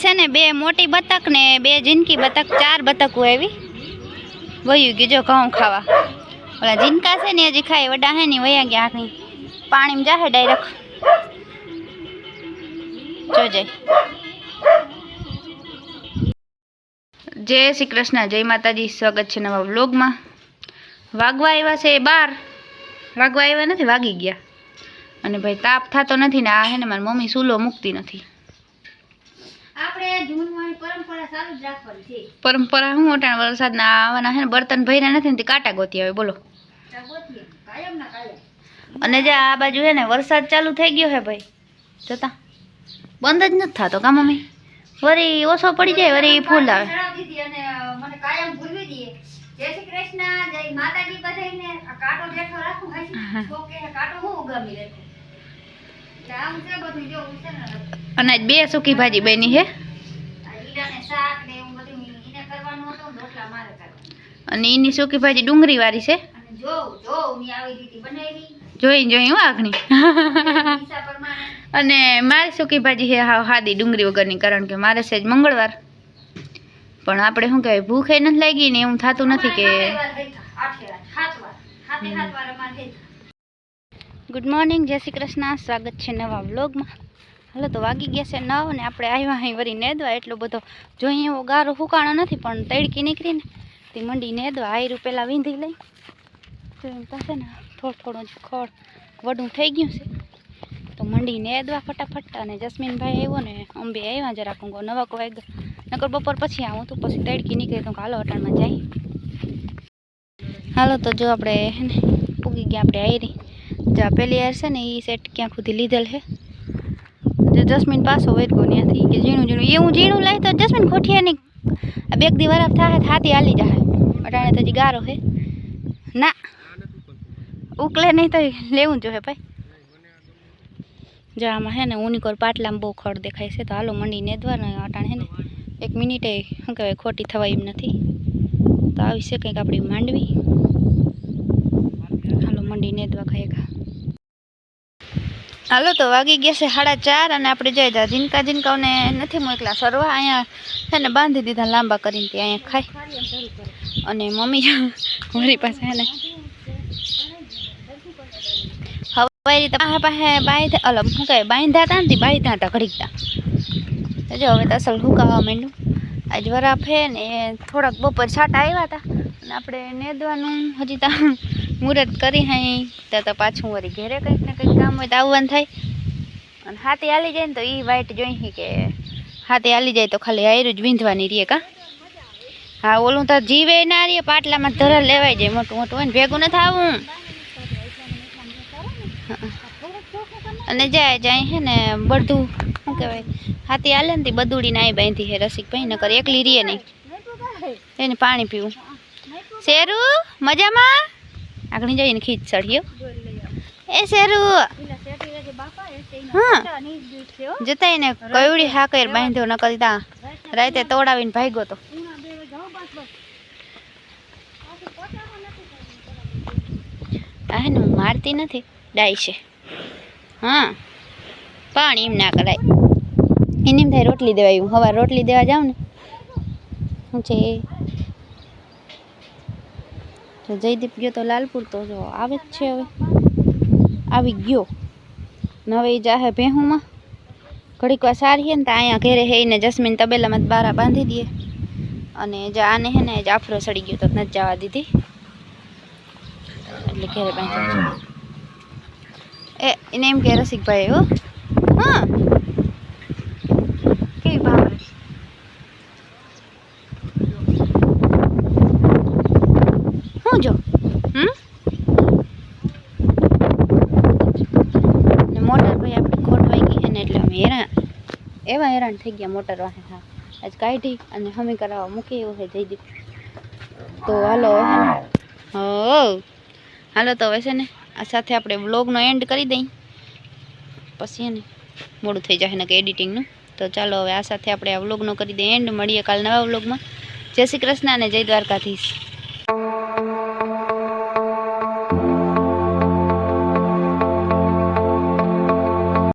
છે ને બે મોટી બતક ને બે જિંદકી બતક, ચાર બતકો એવી. વયું ગયું જો ઘઉં ખાવા. ઓલા જીનકા છે ને હજી ખાય વડા હે ને વયા ગયા આખી પાણીમાં જાહે ડાયરેક્ટ જોજે જય. શ્રી કૃષ્ણ, જય માતાજી. સ્વાગત છે નવા વ્લોગમાં. વાગવા આવ્યા છે બાર. વાગવા આવ્યા નથી, વાગી ગયા. અને ભાઈ તાપ થતો નથી ને આ હે ને મારી મમ્મી સૂલો મૂકતી નથી. આપણે પરંપરા ચાલુ જ રાખવાની છે. પરંપરા શું? ઓટાણ વરસાદના આવવાના છે ને બર્તન ભર્યા નથી ને તે કાંટા ગોતી આવે બોલો. કાયમ ના કાયમ. અને જે આ બાજુ છે ને વરસાદ ચાલુ થઈ ગયો છે ભાઈ જોતા. બંધ જ નથી થતો કા મમ્મી વરી ઓછો પડી જાય વરી ફૂલ આવે. ચડાવી દીધી અને અ, મને કાયમ ભૂલવી દઈએ. જય શ્રી કૃષ્ણ જય માતાજી બધાયને. આ કાંટો જેઠો રાખું હાચી. તો કે કાંટો હું ઉગામી રાખું એટલે આમ છે બધું જો હું છે ને અને બે સૂકી ભાજી બની છે અને એની સૂકી ભાજી ડુંગળી વાળી છે. જોઈ જોઈ હું આખણી અને મારી સૂકી ભાજી છે હાવ હાદી ડુંગળી વગરની, કારણ કે મારે છે જ મંગળવાર. પણ આપણે શું કહેવાય, ભૂખે નથી લાગી ને એવું થતું નથી કે ગુડ મોર્નિંગ જય શ્રી કૃષ્ણ. સ્વાગત છે નવા વ્લોગમાં. હલો તો વાગી ગયા છે નવ ને આપણે આવ્યા અહીં વળી નેદવા. એટલો બધો જોઈએ એવો ગારો ફૂકાણો નથી, પણ તડકી નીકળીને તે મંડી નેદવા આયરું પહેલાં વીંધી લઈ. તો એમ પાસે ને, થોડું થોડું જ ખોળ વડું થઈ ગયું છે. તો મંડી નેદવા ફટાફટ અને જસ્મીનભાઈ આવ્યો ને, અંબે આવ્યા જરાક હું કહું નવા કોઈ નકર બપોર પછી આવું તો પછી તડકી નીકળી તો હાલો અટાણમાં જાય. હાલો તો જો આપણે પૂગી ગયા આપણે આયરી. જો આ પેલી યાર છે ને એ સેટ ક્યાં સુધી લીધેલ છે જો જસ્મીન પાછો વેરગો ત્યાંથી કે ઝીણું ઝીણું એવું ઝીણું લાય તો જસ્મીન ખોઠિયા નહીં આ બેગ દી વરાપ થાય હાથી હાલી જાય અટાણે તો હજી ગારો છે ના ઉકલે નહીં તો લેવું જોઈએ ભાઈ જો આમાં હે ને ઉનિકોર પાટલામાં બહુ ખડ દેખાય છે તો હાલો મંડી નેદવાના અટાણ હે ને એક મિનિટે શું કહેવાય ખોટી થવાય એમ નથી તો આવી છે કંઈક આપણી માંડવી હાલો મંડી નેદવા ખાય ખા હાલો તો વાગી ગયા છે સાડા ચાર અને આપણે જઈ જા જીનકા ઝીનકાઓને નથી મોકલા. સરવા અહીંયા છે ને બાંધી દીધા લાંબા કરીને તે અહીંયા ખાય. અને મમ્મી મારી પાસે હે ને હવારી પાસે પાસે અલગ બાંધ્યા હતા ને બાંધ્યા હતા ઘડીકતા જો હવે તો અસલ માંડ્યું. આજ વરાપ હે ને થોડાક બપોર છાટા આવ્યા હતા અને આપણે નેદવાનું હજી તો મુહૂર્ત કરી હઈ ત્યાં તો પાછું વળી ઘેરે કંઈક ને કંઈક કામ હોય તો આવવાનું થાય. અને હાથી હાલી જાય ને તો એ વાઈટ જોઈ કે હાથી હાલી જાય તો ખાલી આયરું જ વીંધવાની રહીએ કાં. હા, ઓલું તો જીવે ના રહીએ પાટલામાં ધરા લેવાય જાય, મોટું મોટું હોય ને ભેગું નથી આવું અને જાય જાય હે ને બધું, શું કહેવાય, હાથી હાલે ને તે બદુડીને આવી બાંધી હે રસિકભાઈ કરે એકલી રીએ નહીં. એને પાણી પીવું. શેરું, મજામાં? આગળ જઈને ખીચ ચડ્યો એ શેરું હા. જતા એને કયુડી હાકર બાંધ્યો ન કરી તા રાતે તોડાવીને ભાગ્યો તો. આ હું મારતી નથી ડાય છે. હા. પણ એમ ના કરાય. એને એમ થાય રોટલી દેવાય હું હવાર રોટલી દેવા જાઉં ને. શું છે તો જયદીપ ગયો તો લાલપુર તો જો આવે જ છે હવે. આવી ગયો. ને હવે એ જાહે ભેહુંમાં. ઘડીક વાર સારી હે ને તો અહીંયા ઘેરે હે જસ્મીન તબેલામાં બારા બાંધી દઈએ અને જે આને હે ને જાફરો સડી ગયો તો નથી જવા દીધી. એટલે ઘેરે બાંધી એ, એને એમ કે રસિકભાઈ હો. હા કેવી ભાવરે હું જો હમ ને મોટર ભાઈ આપણી ખોટ વાઈ ગઈ છે ને એટલે અમે હેરાન એવા હેરાન થઈ ગયા મોટર વાહે, હા. આજ કાઢી અને હમી કરાવવા મૂકી એવું છે જયદીપ. તો હાલો હાલો તો હવે છે ને, આ સાથે આપણે વ્લોગનો એન્ડ કરી દઈ. પછી એને મોડું થઈ જાય ને કે એડિટિંગનું. તો ચાલો હવે આ સાથે આપણે આ વ્લોગનો કરી દઈએ. એન્ડ મળીએ કાલ નવા વ્લોગમાં. જય શ્રી કૃષ્ણ અને જય દ્વારકાધીશ.